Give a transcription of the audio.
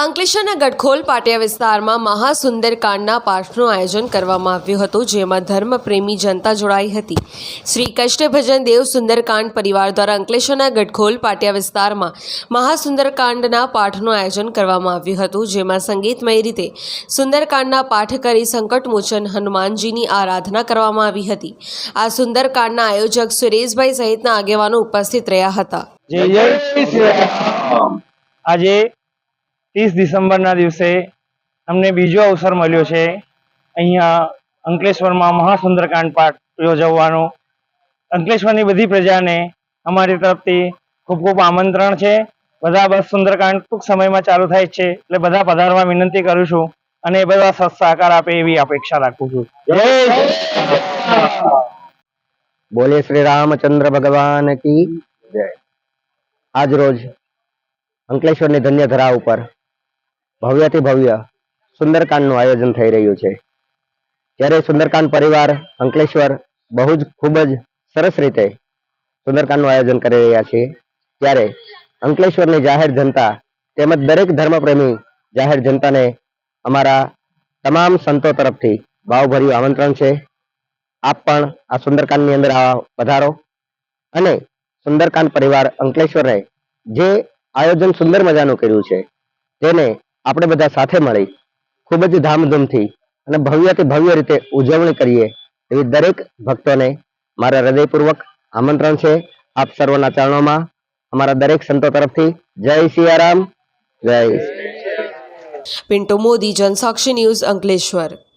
અંકલેશ્વરના ગઢખોલ પાટિયા વિસ્તારમાં મહાસુંદર કાંડના પાઠનું આયોજન કરવામાં આવ્યું હતું જેમાં ધર્મપ્રેમી જનતા જોડાઈ હતી. શ્રી કષ્ટભજન દેવ સુંદરકાંડ પરિવાર દ્વારા અંકલેશ્વરના ગઢખોલ પાટિયા વિસ્તારમાં મહાસુંદરકાંડના પાઠનું આયોજન કરવામાં આવ્યું હતું જેમાં સંગીતમય રીતે સુંદરકાંડના પાઠ કરી સંકટમોચન હનુમાનજીની આરાધના કરવામાં આવી હતી. આ સુંદરકાંડના આયોજક સુરેશભાઈ સહિતના આગેવાનો ઉપસ્થિત રહ્યા હતા. આજે ત્રીસ ડિસેમ્બરના દિવસે અમને બીજો અવસર મળ્યો છે. અહીંયા અંકલેશ્વરમાં મહાસુંદરકાંડ પાઠ યોજવાનો. અંકલેશ્વરની બધી પ્રજાને અમારી તરફથી ખૂબ ખૂબ આમંત્રણ છે. બધા બસ સુંદરકાંડ ટૂંક સમયમાં ચાલુ થાય છે એટલે બધા પધારવા વિનંતી કરું છું અને બધા સહકાર આપે એવી અપેક્ષા રાખું છું. બોલે શ્રી રામચંદ્ર ભગવાન કી જય. આજ રોજ અંકલેશ્વરની ધન્ય ધરા ઉપર ભવ્યથી ભવ્ય સુંદરકાંડનું આયોજન થઈ રહ્યું છે. ત્યારે સુંદરકાંડ પરિવાર, અંકલેશ્વર, બહુ જ ખૂબ જ સરસ રીતે સુંદરકાંડનું આયોજન કરી રહ્યા છે. ત્યારે અંકલેશ્વરની જાહેર જનતા તેમજ દરેક ધર્મપ્રેમી જાહેર જનતાને અમારા તમામ સંતો તરફથી ભાવભર્યું આમંત્રણ છે. આપ પણ આ સુંદરકાંડની અંદર આ વધારો અને સુંદરકાંડ પરિવાર અંકલેશ્વરે જે આયોજન સુંદર મજાનું કર્યું છે, તેને આપણે બધા સાથે મળી ખૂબ જ ધામધૂમથી અને ભવ્યથી ભવ્ય રીતે ઉજવણી કરીએ એવી દરેક ભક્તોને મારા હૃદયપૂર્વક આમંત્રણ છે. આપ સર્વના ચરણોમાં અમારા દરેક સંતો તરફથી જય સિયારામ. જય. પિન્ટુ મોદી, જનસાક્ષી ન્યૂઝ અંકલેશ્વર.